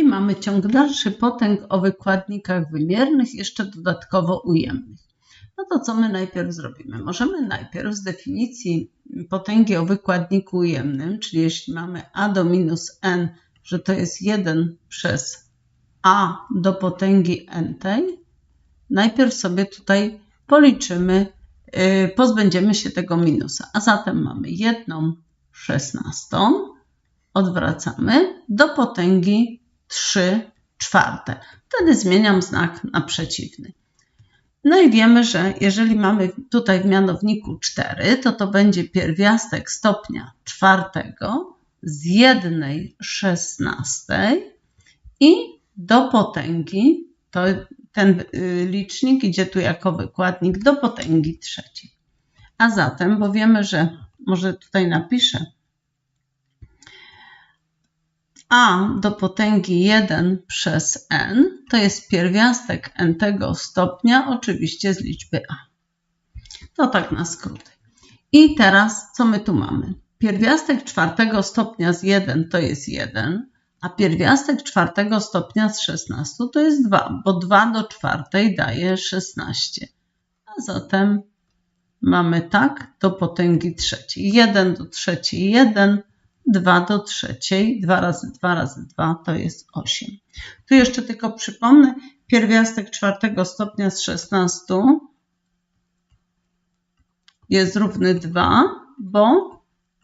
I mamy ciąg dalszy potęg o wykładnikach wymiernych, jeszcze dodatkowo ujemnych. No to co my najpierw zrobimy? Możemy najpierw z definicji potęgi o wykładniku ujemnym, czyli jeśli mamy a do minus n, że to jest 1 przez a do potęgi n tej, najpierw sobie tutaj policzymy, yy, pozbędziemy się tego minusa. A zatem mamy 1 szesnastą, odwracamy do potęgi 3 czwarte. Wtedy zmieniam znak na przeciwny. No i wiemy, że jeżeli mamy tutaj w mianowniku 4, to to będzie pierwiastek stopnia czwartego z jednej szesnastej i do potęgi, to ten y, licznik idzie tu jako wykładnik do potęgi trzeciej. A zatem, bo wiemy, że może tutaj napiszę, a do potęgi 1 przez n to jest pierwiastek n tego stopnia, oczywiście z liczby a. To tak na skróty. I teraz co my tu mamy? Pierwiastek czwartego stopnia z 1 to jest 1, a pierwiastek czwartego stopnia z 16 to jest 2, bo 2 do czwartej daje 16. A zatem mamy tak do potęgi trzeciej. 1 do trzeciej 1, 2 do trzeciej, 2 razy 2 razy 2 to jest 8. Tu jeszcze tylko przypomnę, pierwiastek czwartego stopnia z 16 jest równy 2, bo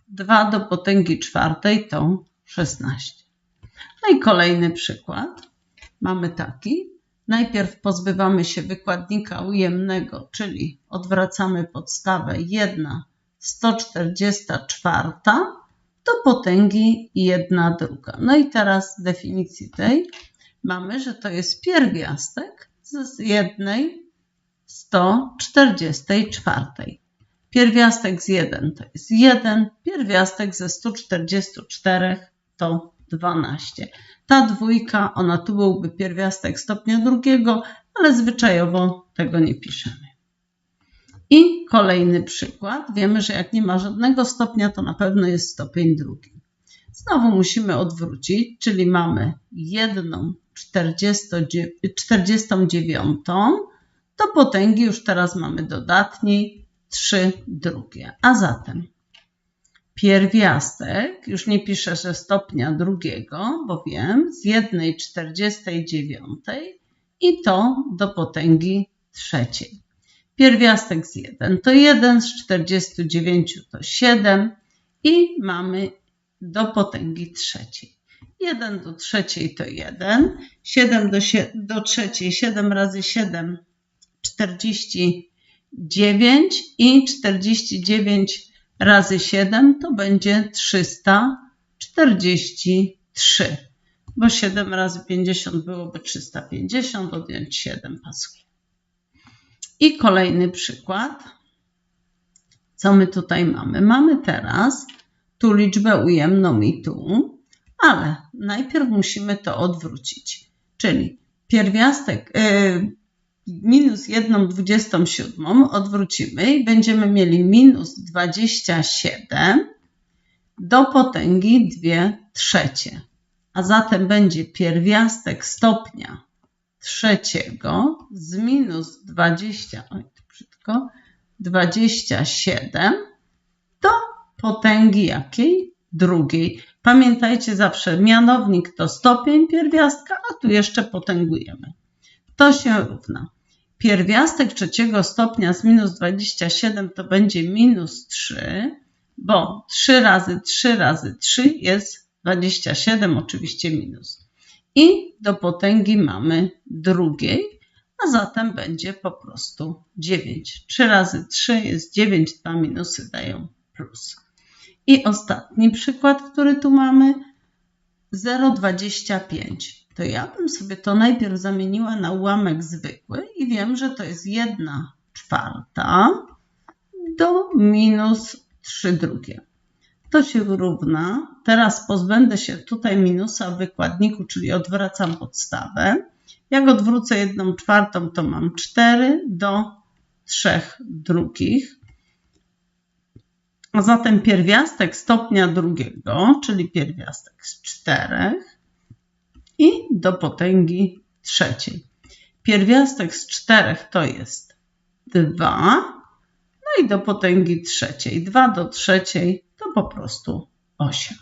2 do potęgi czwartej to 16. No i kolejny przykład. Mamy taki. Najpierw pozbywamy się wykładnika ujemnego, czyli odwracamy podstawę 1 144 do potęgi 1 druga. No i teraz w definicji tej mamy, że to jest pierwiastek z jednej 144. Pierwiastek z 1 to jest 1, pierwiastek ze 144 to 12. Ta dwójka, ona tu byłby pierwiastek stopnia drugiego, ale zwyczajowo tego nie piszemy. I kolejny przykład. Wiemy, że jak nie ma żadnego stopnia, to na pewno jest stopień drugi. Znowu musimy odwrócić, czyli mamy jedną 49 do potęgi, już teraz mamy dodatniej 3 drugie. A zatem pierwiastek, już nie piszę, że stopnia drugiego, bo wiem, z jednej 49 i to do potęgi trzeciej. Pierwiastek z 1 to 1, z 49 to 7 i mamy do potęgi trzeciej. 1 do trzeciej to 1, 7 do, do trzeciej, 7 razy 7, 49 i 49 razy 7 to będzie 343, bo 7 razy 50 byłoby 350, odjąć 7 pasuje. I kolejny przykład. Co my tutaj mamy? Mamy teraz tu liczbę ujemną i tu, ale najpierw musimy to odwrócić. Czyli pierwiastek yy, minus 1 27 odwrócimy i będziemy mieli minus 27 do potęgi 2 trzecie. A zatem będzie pierwiastek stopnia trzeciego z minus 20, oj, to brzydko, 27 do potęgi jakiej? Drugiej. Pamiętajcie zawsze, mianownik to stopień pierwiastka, a tu jeszcze potęgujemy. To się równa. Pierwiastek trzeciego stopnia z minus 27 to będzie minus 3, bo 3 razy 3 razy 3 jest 27, oczywiście minus i do potęgi mamy drugiej, a zatem będzie po prostu 9. 3 razy 3 jest 9, dwa minusy dają plus. I ostatni przykład, który tu mamy, 0,25. To ja bym sobie to najpierw zamieniła na ułamek zwykły i wiem, że to jest 1 czwarta do minus 3 drugie to się równa. Teraz pozbędę się tutaj minusa w wykładniku, czyli odwracam podstawę. Jak odwrócę jedną czwartą, to mam 4 do 3 drugich. A zatem pierwiastek stopnia drugiego, czyli pierwiastek z 4, i do potęgi trzeciej. Pierwiastek z czterech to jest 2, no i do potęgi trzeciej. 2 do trzeciej po prostu 8.